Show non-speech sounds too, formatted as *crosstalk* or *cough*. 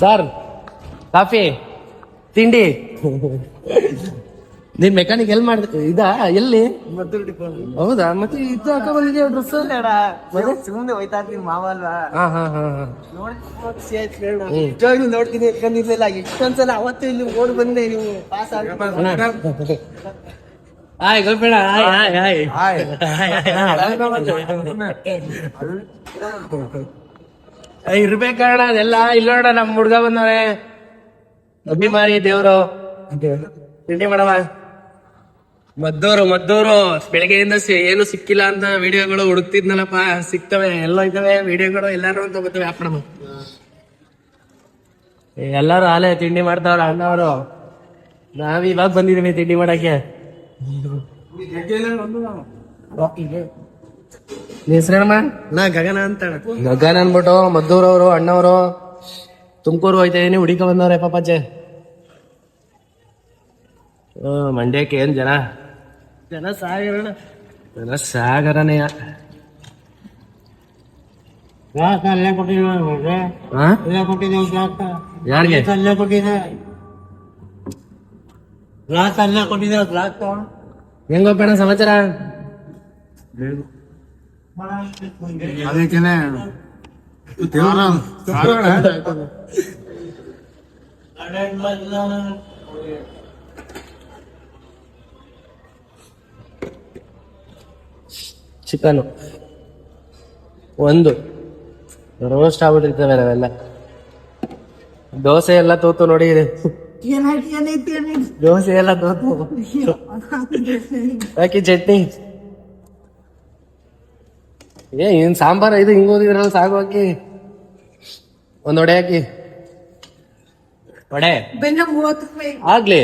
Sir coffee ತಿಂಡಿ. *laughs* ನೀನ್ mechanic ಎಲ್ಲಿ ಮಾಡಿದ? ಇದಾ? ಎಲ್ಲಿ? ಹೌದಾ? ಮತ್ತೆ ಇದು ಹಾಕ ಬಂದಿದ್ಯಾ? ಡ್ರೆಸ್ ಸುಮ್ಮನೆ ಹೋಯ್ತಾ ಇರ್ತೀನಿ ಮಾವ ಅಲ್ವಾ? ಹಾ ಹಾ ಹಾ ಹಾ. ಹ್ಮ್. ನಿಜವಾಗ್ಲೂ ನೋಡ್ತೀನಿ ಇಟ್ಕೊಂಡಿರ್ಲಿಲ್ಲ ಎಷ್ಟೊಂದ್ಸಲ ಅವತ್ತು ಇಲ್ಲಿ ಓಡ್ ಬಂದೆ ನೀವು. ಪಾಸ್ ಆಯ್ ಹಾಯ್ ಹಾಯ್ ಹಾಯ್ ಆಯ್ ಇರ್ಬೇಕಣ್ಣ ಅದೆಲ್ಲ. ಇಲ್ಲ ನೋಡ ನಮ್ ಹುಡ್ಗ ಬಂದವೆ ಅಭಿಮಾನಿ ದೇವ್ರು. ತಿಂಡಿ ಮಾಡವ ಮದ್ದೂರು ಮದ್ದೂರು. ಬೆಳಗ್ಗೆಯಿಂದ ಏನು ಸಿಕ್ಕಿಲ್ಲ ಅಂತ ವಿಡಿಯೋಗಳು ಹುಡುಕ್ತಿದ್ನಲ್ಲಪ್ಪ. ಸಿಗ್ತವೆ ಎಲ್ಲ ಇದಾವೆ ವಿಡಿಯೋಗಳು ಎಲ್ಲಾರು ಅಂತ ಬರ್ತವೆ ಹಾಕ್ಬಿಡಮ್ಮ ಎಲ್ಲಾರು ಆಲೆ ತಿಂಡಿ ಮಾಡ್ತಾವ್ರ ಅಣ್ಣವರು. ನಾವ್ ಇವಾಗ ಬಂದಿದೀವಿ ತಿಂಡಿ ಮಾಡಕ್ಕೆ. ಹೆಸರೇನಮ್ಮ ನಾ ಗಗನ ಅಂತ ಗಗನ ಅನ್ಬಿಟ್ಟು ಮದ್ದೂರವರು ಅಣ್ಣವರು. ತುಮಕೂರು ಹೋಯ್ತಾ ಇದೀನಿ ಹುಡುಕ ಬಂದವ್ರೆ ಪಾಪಾಜೆ. ಮಂಡ್ಯಕ್ಕೆ ಏನ್ ಜನ? ಜನ ಸಾಗರಣ. ಜನ ಸಾಗರನೇ. ಅಲ್ಲೇ ಕೊಟ್ಟಿದ್ದೀವಿ ಯಾರಿಗೆ? ಅಲ್ಲೇ ಕೊಟ್ಟಿದ್ದೆ ಗ್ಲಾಸ್ ಅಲ್ಲೇ ಕೊಟ್ಟಿದ್ದೇವೆ ಗ್ಲಾಸ್ ಹೆಂಗೋಪಣ ಸಮಾಚಾರ? ಅದಕ್ಕೇನೆ ಚಿಕನ್. ಒಂದು. ರೋಸ್ಟ್ ಆಗ್ಬಿಟ್ಟಿರ್ತವೆ ನಾವೆಲ್ಲ ದೋಸೆ ಎಲ್ಲ ತೋತು ನೋಡಿ ಇದೆ. ದೋಸೆ ಎಲ್ಲ ತೋತು. ಹಾಕಿ ಚಟ್ನಿ? ಏ ಏನು ಸಾಂಬಾರ್ ಇದು ಹಿಂಗೆ ಓದಿದ್ರಲ್ಲ ಸಾಗು ಹಾಕಿ ಒಂದ್ ವಡೆ ಹಾಕಿ. ಮೂವತ್ತು ರೂಪಾಯಿ ಆಗ್ಲಿ.